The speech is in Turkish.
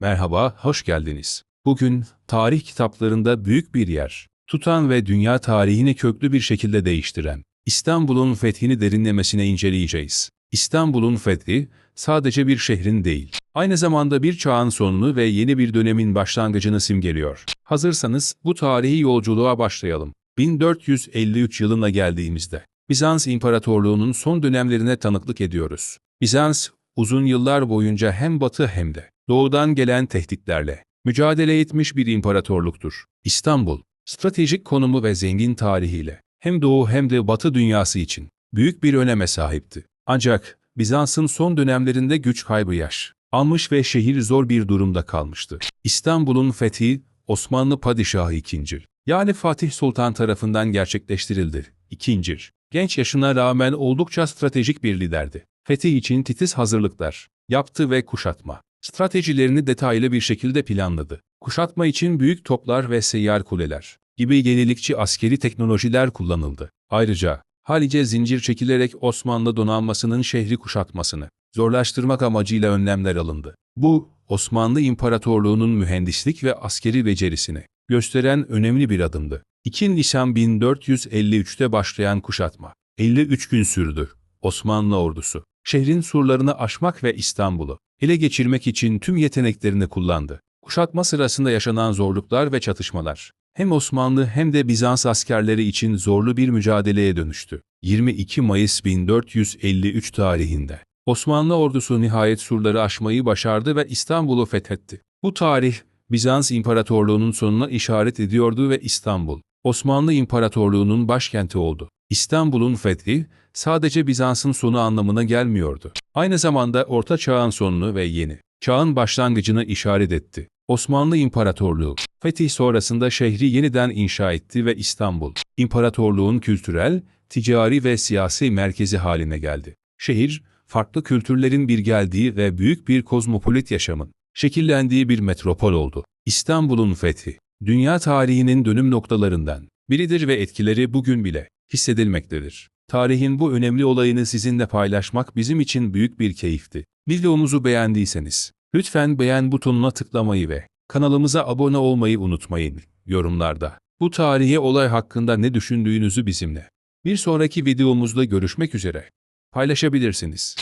Merhaba, hoş geldiniz. Bugün tarih kitaplarında büyük bir yer tutan ve dünya tarihini köklü bir şekilde değiştiren İstanbul'un fethini derinlemesine inceleyeceğiz. İstanbul'un fethi sadece bir şehrin değil, aynı zamanda bir çağın sonunu ve yeni bir dönemin başlangıcını simgeliyor. Hazırsanız bu tarihi yolculuğa başlayalım. 1453 yılına geldiğimizde Bizans İmparatorluğu'nun son dönemlerine tanıklık ediyoruz. Bizans, uzun yıllar boyunca hem batı hem de doğudan gelen tehditlerle mücadele etmiş bir imparatorluktur. İstanbul, stratejik konumu ve zengin tarihiyle hem doğu hem de batı dünyası için büyük bir öneme sahipti. Ancak Bizans'ın son dönemlerinde güç kaybı yaş almış ve şehir zor bir durumda kalmıştı. İstanbul'un fethi Osmanlı Padişahı II. Yani Fatih Sultan tarafından gerçekleştirildi. İkinci. Genç yaşına rağmen oldukça stratejik bir liderdi. Fetih için titiz hazırlıklar yaptı ve kuşatma stratejilerini detaylı bir şekilde planladı. Kuşatma için büyük toplar ve seyyar kuleler gibi yenilikçi askeri teknolojiler kullanıldı. Ayrıca Halice zincir çekilerek Osmanlı donanmasının şehri kuşatmasını zorlaştırmak amacıyla önlemler alındı. Bu, Osmanlı İmparatorluğu'nun mühendislik ve askeri becerisini gösteren önemli bir adımdı. 2 Nisan 1453'te başlayan kuşatma 53 gün sürdü. Osmanlı ordusu şehrin surlarını aşmak ve İstanbul'u ele geçirmek için tüm yeteneklerini kullandı. Kuşatma sırasında yaşanan zorluklar ve çatışmalar hem Osmanlı hem de Bizans askerleri için zorlu bir mücadeleye dönüştü. 22 Mayıs 1453 tarihinde Osmanlı ordusu nihayet surları aşmayı başardı ve İstanbul'u fethetti. Bu tarih Bizans İmparatorluğu'nun sonuna işaret ediyordu ve İstanbul, Osmanlı İmparatorluğu'nun başkenti oldu. İstanbul'un fethi sadece Bizans'ın sonu anlamına gelmiyordu. Aynı zamanda Orta Çağ'ın sonunu ve yeni çağın başlangıcını işaret etti. Osmanlı İmparatorluğu, fetih sonrasında şehri yeniden inşa etti ve İstanbul, İmparatorluğun kültürel, ticari ve siyasi merkezi haline geldi. Şehir, farklı kültürlerin bir geldiği ve büyük bir kozmopolit yaşamın şekillendiği bir metropol oldu. İstanbul'un fethi, dünya tarihinin dönüm noktalarından biridir ve etkileri bugün bile hissedilmektedir. Tarihin bu önemli olayını sizinle paylaşmak bizim için büyük bir keyifti. Videomuzu beğendiyseniz, lütfen beğen butonuna tıklamayı ve kanalımıza abone olmayı unutmayın. Yorumlarda bu tarihi olay hakkında ne düşündüğünüzü bizimle bir sonraki videomuzda görüşmek üzere paylaşabilirsiniz.